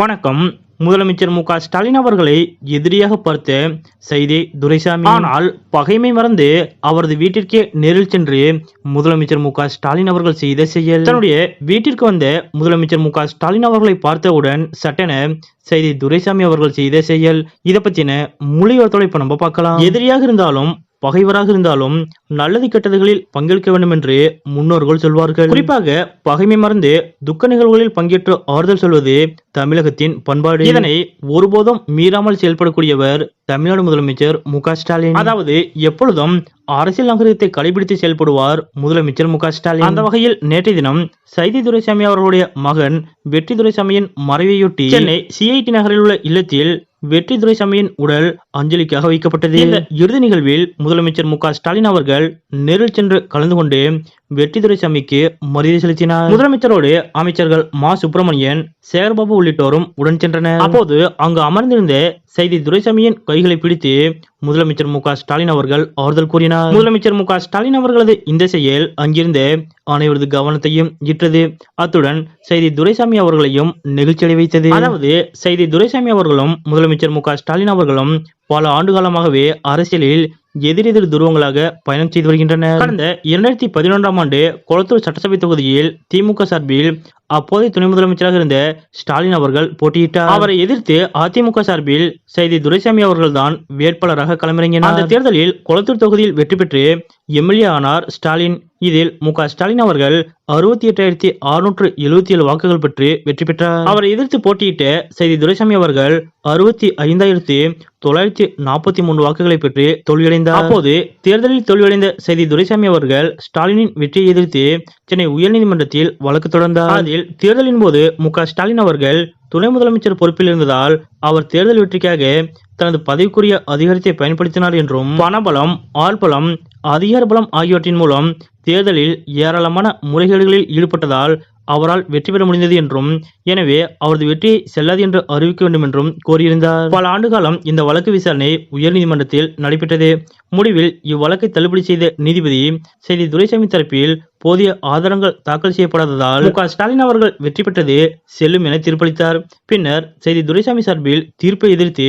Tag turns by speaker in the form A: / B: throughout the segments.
A: வணக்கம். முதலமைச்சர் மு க ஸ்டாலின் அவர்களை எதிரியாக பார்த்த செய்தி துரைசாமி. ஆனால் பகைமை மறந்து அவரது வீட்டிற்கே நேரில் சென்று முதலமைச்சர் மு க ஸ்டாலின் அவர்கள் செய்த செயல். தன்னுடைய வீட்டிற்கு வந்த முதலமைச்சர் மு க ஸ்டாலின் அவர்களை பார்த்தவுடன் சட்டென செய்தி துரைசாமி அவர்கள் செய்த செயல். இதை பத்தின மொழியோர்த்தோட இப்ப நம்ம பார்க்கலாம். எதிரியாக இருந்தாலும் பகைவராக இருந்தாலும் நல்லது கெட்டதுகளில் பங்கேற்க வேண்டும் என்று முன்னோர்கள் சொல்வார்கள். குறிப்பாக பகைமை மறந்து துக்க நிகழ்வுகளில் பங்கேற்று ஆறுதல் சொல்வது தமிழகத்தின் பண்பாடு. இதனை ஒருபோதும் மீறாமல் செயல்படக்கூடியவர் தமிழ்நாடு முதலமைச்சர் மு ஸ்டாலின். அதாவது எப்பொழுதும் அரசியல் நாகரிகத்தை கடைபிடித்து செயல்படுவார் முதலமைச்சர் மு ஸ்டாலின். அந்த வகையில் நேற்றைய தினம் சைதி துரைசாமி அவர்களுடைய மகன் வெற்றி துரைசாமியின் மறைவையொட்டி சென்னை சிஐடி நகரில் உள்ள இல்லத்தில் வெற்றி துரைசாமியின் உடல் அஞ்சலிக்காக வைக்கப்பட்டது. இந்த இறுதி நிகழ்வில் முதலமைச்சர் மு க ஸ்டாலின் அவர்கள் நேரில் சென்று கலந்து கொண்டு வெற்றி துரைசாமிக்கு மரியாதை செலுத்தினார் முதலமைச்சரோடு அமைச்சர்கள் மா. சுப்பிரமணியன் சேகர்பாபு உள்ளிட்டோரும் உடன் சென்றனர். அப்போது அங்கு அமர்ந்திருந்த செய்தி துரைசாமியின் கைகளை பிடித்து முதலமைச்சர் மு. ஸ்டாலின் அவர்கள் ஆறுதல் கூறினார். முதலமைச்சர் மு. ஸ்டாலின் அவர்களது இந்த செயல் அங்கிருந்த அனைவரது கவனத்தையும் ஈற்றது அத்துடன் செய்தி துரைசாமி அவர்களையும் நெகிழ்ச்சியடை வைத்தது. அதாவது செய்தி துரைசாமி அவர்களும் முதலமைச்சர் மு. ஸ்டாலின் அவர்களும் பல ஆண்டு காலமாகவே அரசியலில் எதிரெதிர் துருவங்களாக பயணம் செய்து வருகின்றனர். கடந்த இரண்டாயிரத்தி பதினொன்றாம் ஆண்டு கொளத்தூர் சட்டசபை தொகுதியில் திமுக சார்பில் அப்போதைய துணை முதலமைச்சராக இருந்த ஸ்டாலின் அவர்கள் போட்டியிட்டார். அவரை எதிர்த்து அதிமுக சார்பில் செய்தி துரைசாமி அவர்கள்தான் வேட்பாளராக களமிறங்கினார். அந்த தேர்தலில் கொளத்தூர் தொகுதியில் வெற்றி பெற்று எம்எல்ஏ ஆனார் ஸ்டாலின். இதில் மு க ஸ்டாலின் அவர்கள் அறுபத்தி எட்டாயிரத்தி அறுநூற்று எழுபத்தி ஏழு வாக்குகள் பெற்று வெற்றி பெற்றார். அவரை எதிர்த்து போட்டியிட்ட செய்தி துரைசாமி அவர்கள் அறுபத்தி ஐந்தாயிரத்தி தொள்ளாயிரத்தி நாற்பத்தி மூன்று வாக்குகளை பெற்று தோல்வியடைந்தார். அப்போது தேர்தலில் தோல்வியடைந்த செய்தி துரைசாமி அவர்கள் ஸ்டாலினின் வெற்றியை எதிர்த்து சென்னை உயர்நீதிமன்றத்தில் வழக்கு தொடர்ந்தார். அதில் தேர்தலின் போது மு க ஸ்டாலின் அவர்கள் துணை முதலமைச்சர் பொறுப்பில் இருந்ததால் அவர் தேர்தல் வெற்றிக்காக தனது பதவிக்குரிய அதிகாரத்தை பயன்படுத்தினார் என்றும் பணபலம் ஆள்பலம் அதிகார பலம் ஆகியவற்றின் மூலம் தேர்தலில் ஏராளமான முறைகேடுகளில் ஈடுபட்டதால் அவரால் வெற்றி பெற முடிந்தது என்றும் எனவே அவரது வெற்றி செல்லாது என்று அறிவிக்க வேண்டும் என்றும் கோரியிருந்தார். பல ஆண்டு காலம் இந்த வழக்கு விசாரணை உயர்நீதிமன்றத்தில் நடைபெற்றது. முடிவில் இவ்வழக்கை தள்ளுபடி செய்த நீதிபதி செய்தி துரைசாமி தரப்பில் போதிய ஆதாரங்கள் தாக்கல் செய்யப்படாததால் மு ஸ்டாலின் அவர்கள் வெற்றி பெற்றது செல்லும் என தீர்ப்பளித்தார். பின்னர் செய்தி துரைசாமி சார்பில் தீர்ப்பை எதிர்த்து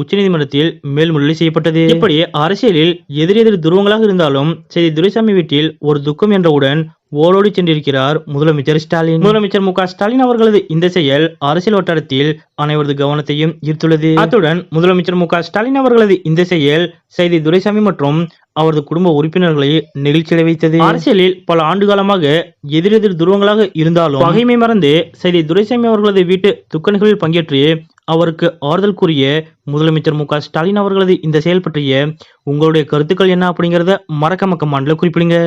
A: உச்சநீதிமன்றத்தில் மேல்முறையீடு செய்யப்பட்டது. இப்படி அரசியலில் எதிரெதிர் துருவங்களாக இருந்தாலும் செய்தி துரைசாமி வீட்டில் ஒரு துக்கம் என்றவுடன் ஓடோடி சென்றிருக்கிறார் முதலமைச்சர் ஸ்டாலின். முதலமைச்சர் மு ஸ்டாலின் அவர்களது இந்த செயல் அரசியல் வட்டாரத்தில் அனைவரது கவனத்தையும் ஈர்த்துள்ளது. அத்துடன் முதலமைச்சர் மு ஸ்டாலின் அவர்களது இந்த செயல் செய்தி துரைசாமி மற்றும் அவரது குடும்ப உறுப்பினர்களை நெகிழ்ச்சியடை வைத்தது. அரசியலில் பல ஆண்டு காலமாக எதிரெதிர் துருவங்களாக இருந்தாலும் பகைமை மறந்து செய்தி துரைசாமி அவர்களது வீட்டு துக்க நிகழ்வில் பங்கேற்று அவருக்கு ஆறுதல் கூறிய முதலமைச்சர் மு ஸ்டாலின் அவர்களது இந்த செயல் பற்றிய உங்களுடைய கருத்துக்கள் என்ன அப்படிங்கறத மறக்காம கமாண்ட்ல குறிப்பிடுங்க.